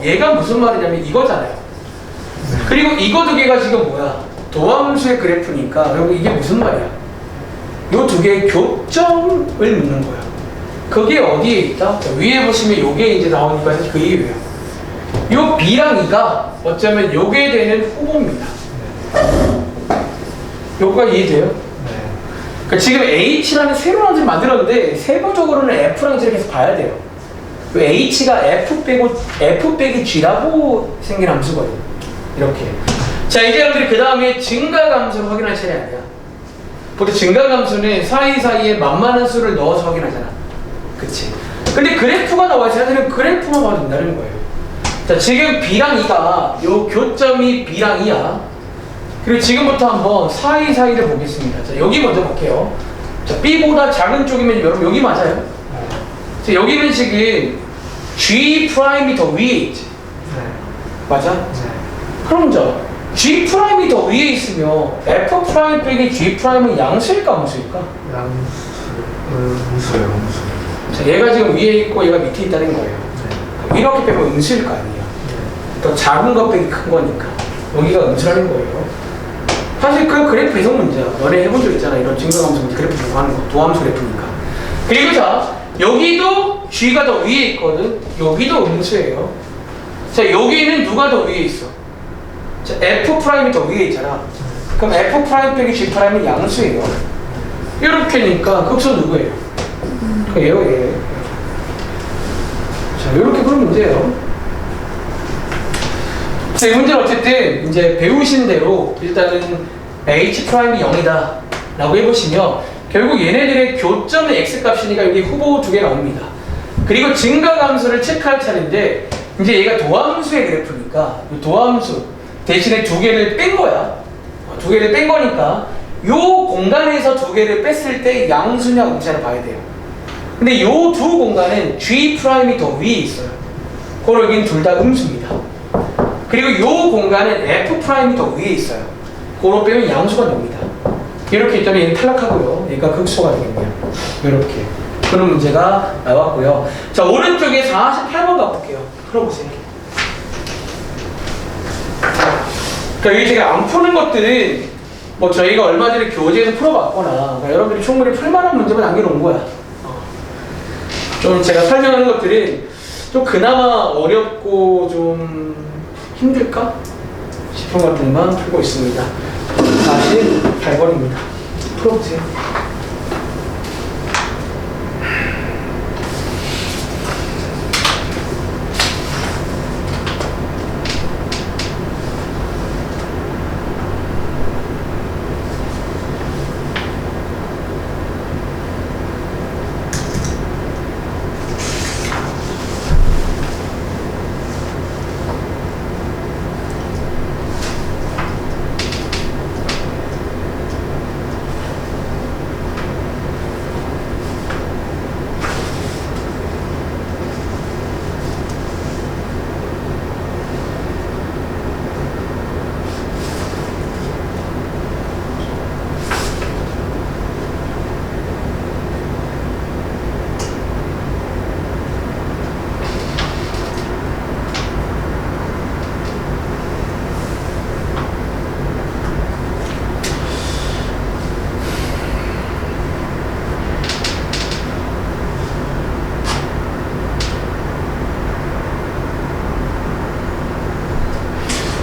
그래서 얘가 무슨 말이냐면 이거잖아요. 그리고 이거 두 개가 지금 뭐야? 도함수의 그래프니까 그리고 이게 무슨 말이야? 요 두 개의 교점을 묻는 거야. 그게 어디에 있다? 자, 위에 보시면 요게 이제 나오니까 그 이유예요. 요 B랑 E가 어쩌면 요게 되는 후보입니다. 요거가 이해돼요? 네. 그러니까 지금 H라는 새로운 함수를 만들었는데 세부적으로는 F랑 G를 계속 봐야 돼요. 그 H가 F 빼고 F 빼기 G라고 생긴 함수거든요. 이렇게. 자 이제 여러분들이 그 다음에 증가함수를 확인할 차례 아니야. 보통 증가함수는 사이사이에 만만한 수를 넣어서 확인하잖아. 그치? 근데 그래프가 나와서 사실은 그래프만 봐도 된다는 거예요. 자 지금 B랑 E가 요 교점이 B랑 E야. 그리고 지금부터 한번 사이사이를 보겠습니다. 자, 여기 먼저 볼게요. 자, B보다 작은 쪽이면 여러분 여기 맞아요? 자, 여기는 지금 G 프라임이 더 위에 있지. 네. 맞아? 네. 그럼 자, G 프라임이 더 위에 있으면 F 프라임 빼기 G 프라임은 양수일까 무수일까? 양수, 음수요, 음수. 자, 얘가 지금 위에 있고 얘가 밑에 있다는 거예요. 네. 이렇게 빼면 음수일 거 아니에요. 네. 더 작은 것 빼기 큰 거니까. 여기가 음수라는 거예요. 사실 그 그래프 배속 문제야. 너네 해본 적 있잖아. 이런 증가함수 문제 그래프 배속하는 거. 도함수 그래프니까. 그리고 자, 여기도 G가 더 위에 있거든. 여기도 음수예요. 자, 여기는 누가 더 위에 있어? 자, F 프라임이 더 위에 있잖아. 그럼 F 프라임 빼기 G 프라임은 양수예요. 이렇게니까 극소 누구예요? 그 얘요, 얘. 자, 이렇게 푸는 문제예요. 자, 이 문제는 어쨌든 이제 배우신 대로 일단은 h 프라임이 0이다 라고 해보시면 결국 얘네들의 교점은 x 값이니까 여기 후보 두 개 나옵니다. 그리고 증가함수를 체크할 차례인데 이제 얘가 도함수의 그래프니까 이 도함수 대신에 두 개를 뺀 거야. 어, 두 개를 뺀 거니까 요 공간에서 두 개를 뺐을 때 양수냐 음수냐 봐야 돼요. 근데 요 두 공간은 g 프라임이 더 위에 있어요. 여긴 둘 다 음수입니다. 그리고 요 공간은 f 프라임이 더 위에 있어요. 그로 빼면 양수가 나옵니다. 이렇게 있다면 얘는 탈락하고요. 얘가 극소가 되겠네요. 이렇게. 그런 문제가 나왔고요. 자, 오른쪽에 48번 가볼게요. 풀어보세요. 그러니까 여기 제가 안 푸는 것들은 뭐 저희가 얼마 전에 교재에서 풀어봤거나 그러니까 여러분들이 충분히 풀만한 문제만 남겨놓은 거야. 어. 좀 제가 설명하는 것들은 좀 그나마 어렵고 좀 힘들까 싶은 것들만 풀고 있습니다. 48번입니다. 풀어보세요.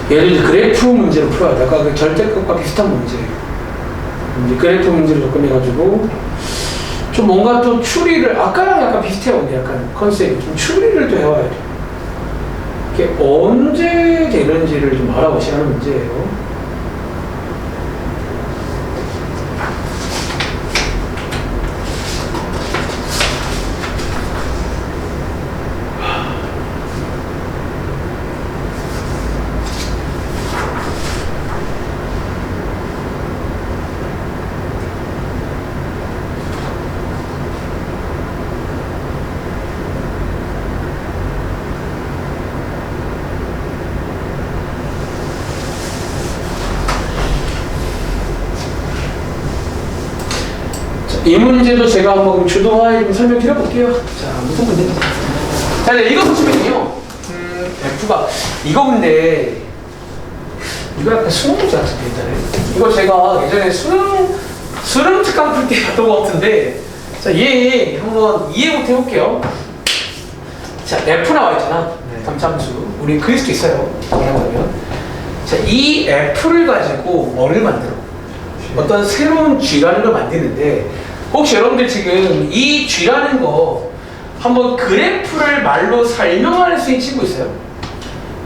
이제 그래프 문제로 풀어야 돼. 아까 그 절대값과 비슷한 문제예요. 그래프 문제를 접근해가지고 좀 뭔가 또 추리를 아까랑 약간 비슷해요. 약간 컨셉이 좀 추리를 또 해와야 돼. 이게 언제 되는지를 좀 알아보시라는 문제예요. 이 문제도 제가 한번 주도하에 좀 설명드려 볼게요. 자, 무슨 문제인지. 자, 네, 이거 보시면요. 음, F F가. 이거 근데 이거 약간 수능 문제 같은데 옛날에 이거 제가 예전에 수능 수능 특강 풀 때 봤던 것 같은데 자 얘 한번 이해부터 해볼게요. 자 F 나와 있잖아. 네. 우리 그릴 수도 있어요. 그러면. 자 이 F를 가지고 뭐를 만들어? 어떤 새로운 G라는 걸 만드는데 혹시 여러분들 지금 이 G라는 거 한번 그래프를 말로 설명할 수 있는 친구 있어요?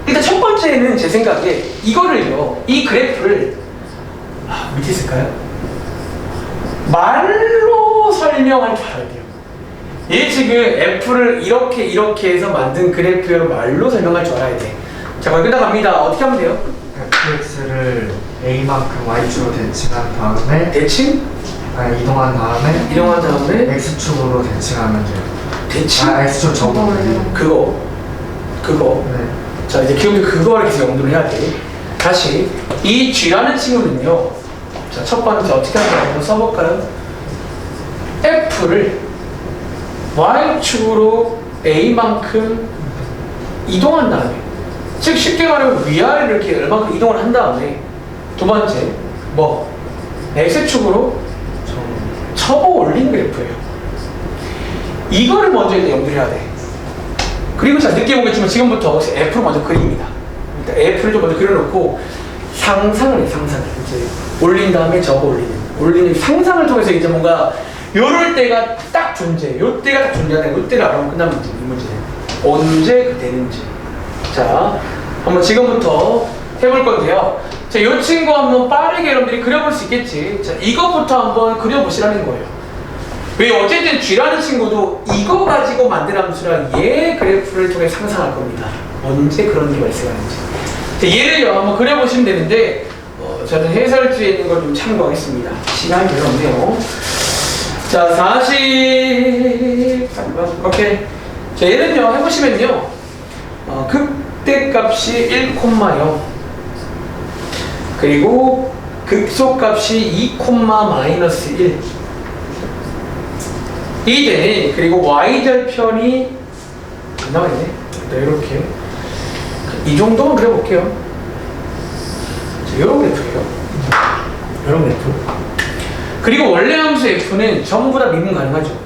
일단 첫 번째는 제 생각에 이거를요 이 그래프를 아, 밑에 있을까요? 말로 설명할 줄 알아야 돼요 얘 지금 F를 이렇게 이렇게 해서 만든 그래프를 말로 설명할 줄 알아야 돼 자 거의 끝나갑니다 어떻게 하면 돼요? fx를 a만큼 y축으로 대칭한 다음에 대칭? 아, 이동한 다음에 이동한 다음에 x축으로 대칭하면 돼요. 대칭? 아, x축 접으면 돼요. 그거 그거 네. 자 이제 기억이 그거를 계속 연구를 해야 돼 다시 이 G라는 친구는요 자 첫 번째 어떻게 하냐 한번 써볼까요 F를 Y축으로 A만큼 이동한 다음에 즉 쉽게 말하면 위아래로 이렇게 얼마큼 이동을 한 다음에 두 번째 뭐 X축으로 저 접어 올린 그래프예요. 이거를 먼저 일단 연구를 해야 돼. 그리고 자 느껴보겠지만 지금부터 F를 먼저 그립니다. F를 좀 먼저 그려놓고 상상을 해 상상을 이제 올린 다음에 접어 올리는 올리는 상상을 통해서 이제 뭔가 요럴 때가 딱 존재, 요 때가 딱 존재하는 요 때를 알아보면 끝나면 이제 이 문제는 언제 그 되는지. 자, 한번 지금부터 해볼 건데요. 자, 요 친구 한번 빠르게 여러분들이 그려볼 수 있겠지. 자, 이것부터 한번 그려보시라는 거예요. 왜 어쨌든 G라는 친구도 이거 가지고 만든 함수랑 얘 그래프를 통해 상상할 겁니다. 언제 그런 게 발생하는지. 자, 얘를요 한번 그려보시면 되는데 어, 저는 해설지에 있는 걸 좀 참고하겠습니다. 시간이 없네요. 자, 40. 잠깐, 오케이. 자, 얘는요 해보시면요 어, 극대값이 1,0 그리고 극소값이 2, 마이너스 1. 이 되니 그리고 y절편이 안 나와있네. 네, 이렇게 이 정도만 그려볼게요. 자, 이런 그래프예요. 이런 그래프. 그리고 원래 함수 f는 전부 다 미분 가능하죠.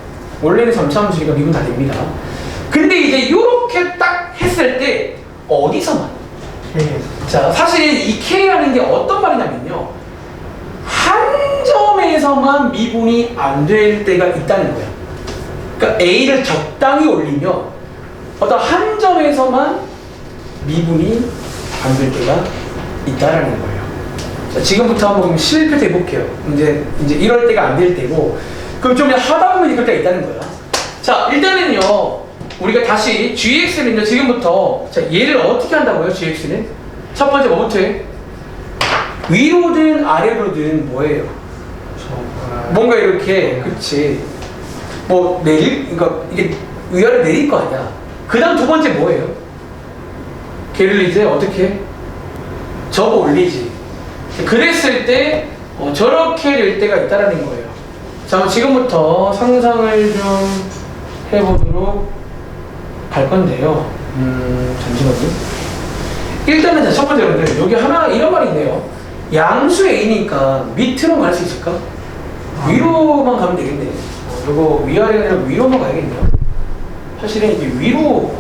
원래는 점차 함수니까 미분 다 됩니다. 근데 이제 이렇게 딱 했을 때 어디서만 K에서 자, 사실 이 K라는 게 어떤 말이냐면요. 한 점에서만 미분이 안 될 때가 있다는 거야. 그러니까 A를 적당히 올리면 어떤 한 점에서만 미분이 안 될 때가 있다라는 거예요. 자, 지금부터 한번 실패 해 볼게요. 이제, 이제 이럴 때가 안 될 때고, 그럼 좀 하다 보면 이럴 때가 있다는 거야. 자, 일단은요, 우리가 다시 GX는 이제 지금부터, 자, 얘를 어떻게 한다고요, GX는? 첫 번째 뭐부터 해? 위로든 아래로든 뭐예요? 뭔가 이렇게, 그치. 뭐, 내릴, 그러니까 이게 위아래 내릴 거 아니야. 그 다음 두 번째 뭐예요? 걔를 이제 어떻게 해? 접어 올리지. 그랬을 때 어, 저렇게 될 때가 있다라는 거예요. 자, 지금부터 상상을 좀 해보도록 할 건데요. 음, 잠시만요. 일단은 자, 첫 번째 여러분들 여기 하나 이런 말이 있네요. 양수 A니까 밑으로 갈 수 있을까? 위로만 가면 되겠네. 어, 요거 위아래가 아니라 위로만 가야겠네요. 사실은 이게 위로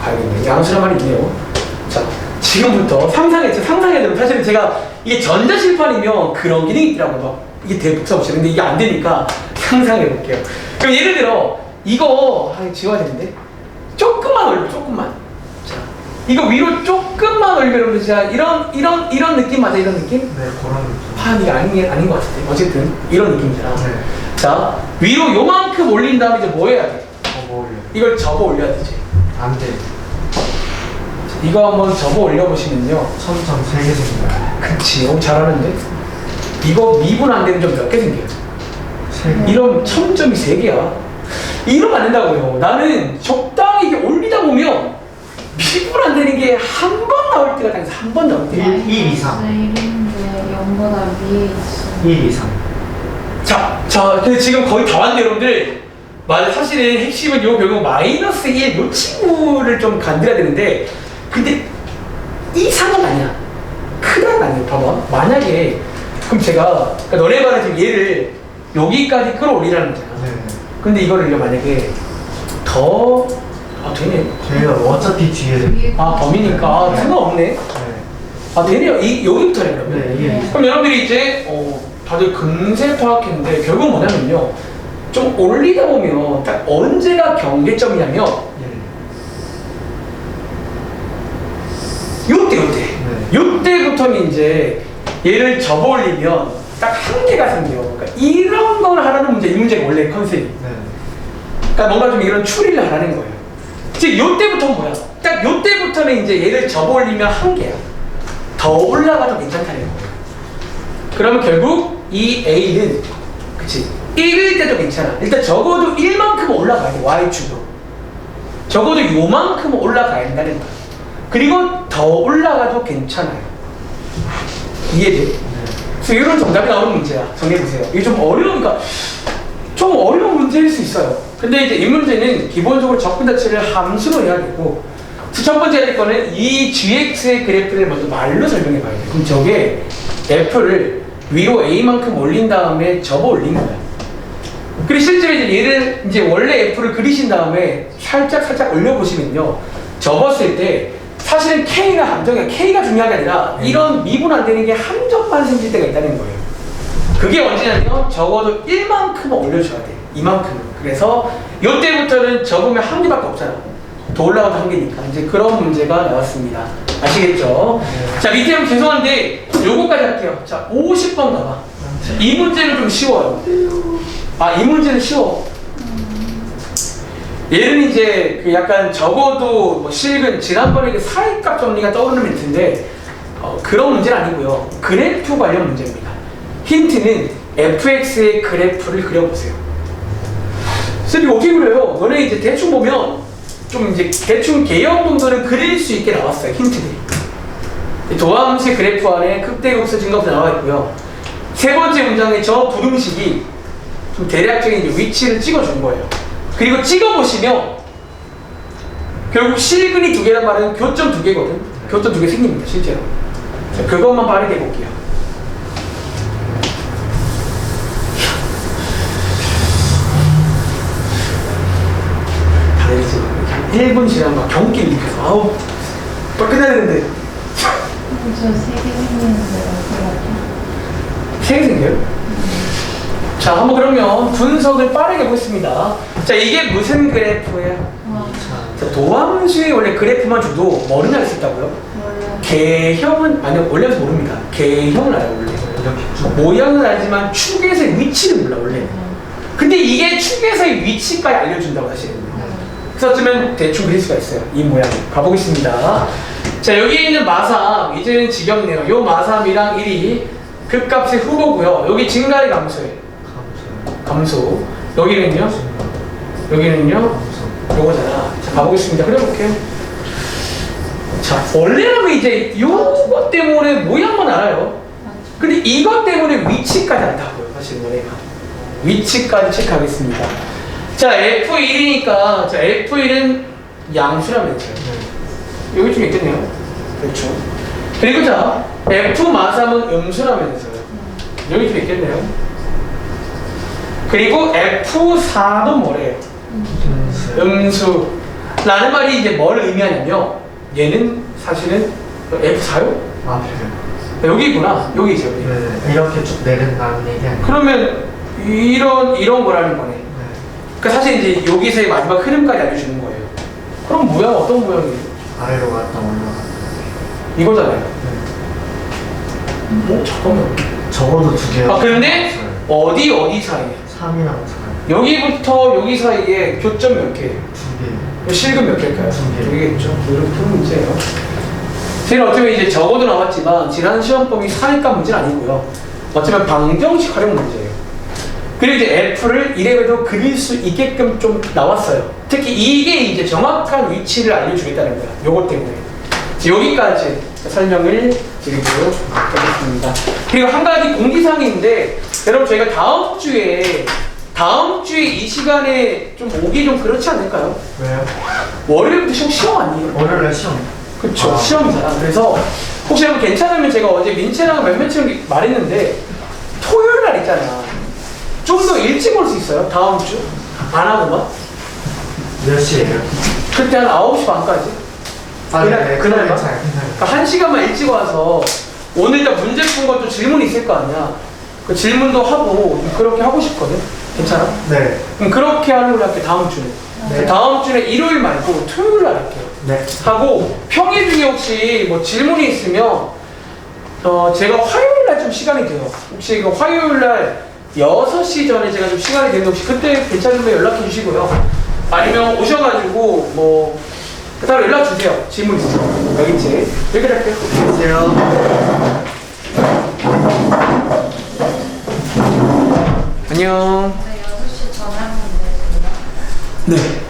가야겠네. 양수란 말이 있네요. 자, 지금부터 상상했죠. 상상해야 되면 사실은 제가 이게 전자실판이면 그런 기능이 있더라고요. 막 이게 대북사 없이. 근데 이게 안 되니까 상상해 볼게요. 그럼 예를 들어, 이거, 아, 지워야 되는데. 조금만 올려, 조금만. 자, 이거 위로 조금만 올리면 진짜 이런, 이런, 이런 느낌 맞아, 이런 느낌? 네, 그런 느낌. 아, 이게 아닌, 아닌 것 같은데. 어쨌든, 이런 느낌이잖아. 네. 자, 위로 요만큼 올린 다음에 이제 뭐 해야 돼? 어, 뭐요? 이걸 접어 올려야 되지. 안 돼. 이거 한번 접어 올려보시면요. 점점 세개 생겨요. 그치, 너무 잘하는데? 이거 미분 안 되는 점 몇 개 생겨요? 세 개. 이런 첨점이 세 개야. 이러면 안 된다고요. 나는 적당히 이게 올리다 보면 미분 안 되는 게 한 번 나올 때가 당해서 한번 나올 때. 일, 일 이상. 1인데 0보다 위에 있어. 1 이상. 자, 자, 근데 지금 거의 다 왔는데 여러분들. 맞아, 사실은 핵심은 요 결국 마이너스 1, 요 친구를 좀 간드려야 되는데 근데 이상은 아니야. 크다는 아니에요. 봐봐. 만약에 그럼 제가 그러니까 너네 말은 지금 얘를 여기까지 끌어올리라는 거잖아. 네. 근데 이거를 이제 만약에 더 아, 되네. 저희가 어차피 뒤에 네. 위에 아, 범이니까 아, 상관없네. 아, 되네요. 이, 여기부터네, 그러면. 네, 이게 그럼 여러분들이 이제 어, 다들 금세 파악했는데 결국 뭐냐면요. 좀 올리다 보면 딱 언제가 경계점이냐면 예. 요때 요때 네. 요때부터는 이제 얘를 접어 올리면 딱 한계가 생겨요. 그러니까 이런 걸 하라는 문제, 이 문제가 원래 컨셉이. 네. 그러니까 뭔가 좀 이런 추리를 하라는 거예요. 즉 요때부터는 뭐야? 딱 요때부터는 이제 얘를 접어 올리면 한계야. 더 올라가도 괜찮다는 거예요. 그러면 결국 이 A는 그치 1일 때도 괜찮아. 일단 적어도 1만큼 올라가야 돼. Y축으로. 적어도 요만큼 올라가야 된다는 거야. 그리고 더 올라가도 괜찮아요. 이해돼? 네. 그래서 이런 정답이 나오는 문제야. 정리해보세요. 이게 좀 어려우니까 좀 어려운 문제일 수 있어요. 근데 이제 이 문제는 기본적으로 접근 자체를 함수로 해야 되고 첫 번째 해야 될 거는 이 gx의 그래프를 먼저 말로 설명해 봐야 돼. 그럼 저게 f를 위로 a만큼 올린 다음에 접어 올린 거야. 그리고 실제로 이제 얘를 이제 원래 f를 그리신 다음에 살짝 살짝 올려보시면요. 접었을 때 사실은 k가 함정이야. k가 중요한 게 아니라 이런 미분 안 되는 게 함정만 생길 때가 있다는 거예요. 그게 언제냐면 적어도 1만큼은 올려줘야 돼. 이만큼은. 그래서 이때부터는 적으면 한 개밖에 없잖아. 더 올라가도 한 개니까. 이제 그런 문제가 나왔습니다. 아시겠죠? 네. 자, 밑에 는 죄송한데 요거까지 할게요. 자, 50번 가봐. 이 문제는 좀 쉬워요. 아, 이 문제는 쉬워. 얘는 이제 그 약간 적어도 뭐 실근 지난번에 그 사이값 정리가 떠오르는 멘트인데 어, 그런 문제는 아니고요. 그래프 관련 문제입니다. 힌트는 fx의 그래프를 그려보세요. 쌤이 어떻게 그려요? 너네 이제 대충 보면 좀 이제 대충 개형 정도는 그릴 수 있게 나왔어요. 힌트들이. 이 도함수의 그래프 안에 극대극소 증가부 나와 있고요. 세 번째 문장에 저 부등식이 좀 대략적인 위치를 찍어준 거예요. 그리고 찍어보시면 결국 실근이 두 개란 말은 교점 두 개거든. 교점 두 개 생깁니다, 실제로. 자, 그것만 빠르게 볼게요. 1분 지나면 막 경기 일으켜서 아우 또 끝나야 되는데 생기는데 어떻게? 세개 생겨요? 자 한번 그러면 분석을 빠르게 보겠습니다 자 이게 무슨 그래프예요? 와, 자, 도함수의 원래 그래프만 줘도 뭐를 알수 있다고요? 몰라. 개형은 아니요 원래는 모릅니다 개형을 알아요 원래 이렇게 쭉 모양은 알지만 축에서의 위치는 몰라 원래 근데 이게 축에서의 위치까지 알려준다고 사실은 어쩌면 대충 그릴 수가 있어요 이 모양 가보겠습니다 자 여기 있는 마삼 이제는 지겹네요 요 마삼이랑 1이 극값의 후보고요 여기 증가의 감소요. 감소 여기는요 여기는요. 요거잖아. 자, 가보겠습니다. 그려볼게요. 자, 원래는 이제 요것 때문에 모양만 알아요. 근데 이것 때문에 위치까지 안다고요. 사실 원래가. 위치까지 체크하겠습니다. 자, F1이니까, 자, F1은 양수라면서요. 네. 여기 좀 있겠네요. 그렇죠. 그리고 자, F 마삼은 음수라면서요. 여기 좀 있겠네요. 그리고 F4도 뭐래요? 음수. 음수 라는 말이 이제 뭘 의미하냐면 얘는 사실은 F4요? 아, 그래요. 여기구나 여기죠 여기 네. 이렇게 쭉 내린다는 얘기 아니에요? 그러면 이런 이런 거라는 거네 네. 그러니까 사실 이제 여기서의 마지막 흐름까지 알려주는 거예요 그럼 모양 어떤 모양이에요? 아래로 갔다 올라갔다. 이거잖아요 네. 어? 잠깐만 적어도 두 개. 아 근데 어디 어디 사이에 3이랑 4. 여기부터 여기 사이에 교점 몇 개예요? 두 개. 실금 몇 개일까요? 두 개. 두 개겠죠. 이렇게 푸는 문제예요. 저희는 어쩌면 이제 적어도 나왔지만 지난 시험범위 사니까 문제는 아니고요. 어쩌면 방정식 활용 문제예요. 그리고 이제 F를 이래봬도 그릴 수 있게끔 좀 나왔어요. 특히 이게 이제 정확한 위치를 알려주겠다는 거야. 요것 때문에. 여기까지 설명을 드리도록 하겠습니다. 그리고 한 가지 공지사항인데 여러분 저희가 다음 주에 다음 주에 이 시간에 좀 오기 좀 그렇지 않을까요? 왜요? 월요일부터 시험 시험 아니에요? 월요일에 시험. 그쵸 아. 시험이잖아 그래서 혹시 여러분 괜찮으면 제가 어제 민채랑 몇몇쯤 말했는데 토요일 날 있잖아 좀 더 일찍 올 수 있어요 다음 주 안 하고만 몇 시에요? 그때 한 9시 반까지 아, 그날- 네, 그날만? 괜찮아요, 괜찮아요. 그러니까 한 시간만 일찍 와서 오늘 일단 문제 푼 것도 질문이 있을 거 아니야 그 질문도 하고 그렇게 하고 싶거든 괜찮아? 네, 그럼 그렇게 걸로 할게 다음 주에 네. 다음 주에 일요일 말고 토요일 날 할게요 네. 하고 평일 중에 혹시 뭐 질문이 있으면 어 제가 화요일 날 좀 시간이 돼요. 혹시 그 화요일 날 6시 전에 제가 좀 시간이 되는데 혹시 그때 괜찮으면 연락해 주시고요. 아니면 오셔가지고 뭐 따로 연락 주세요. 질문 있으면 여기 있지. 여기 할게요. 안녕하세요. 안녕. 네, 6시 전에 하면 되세요. 네.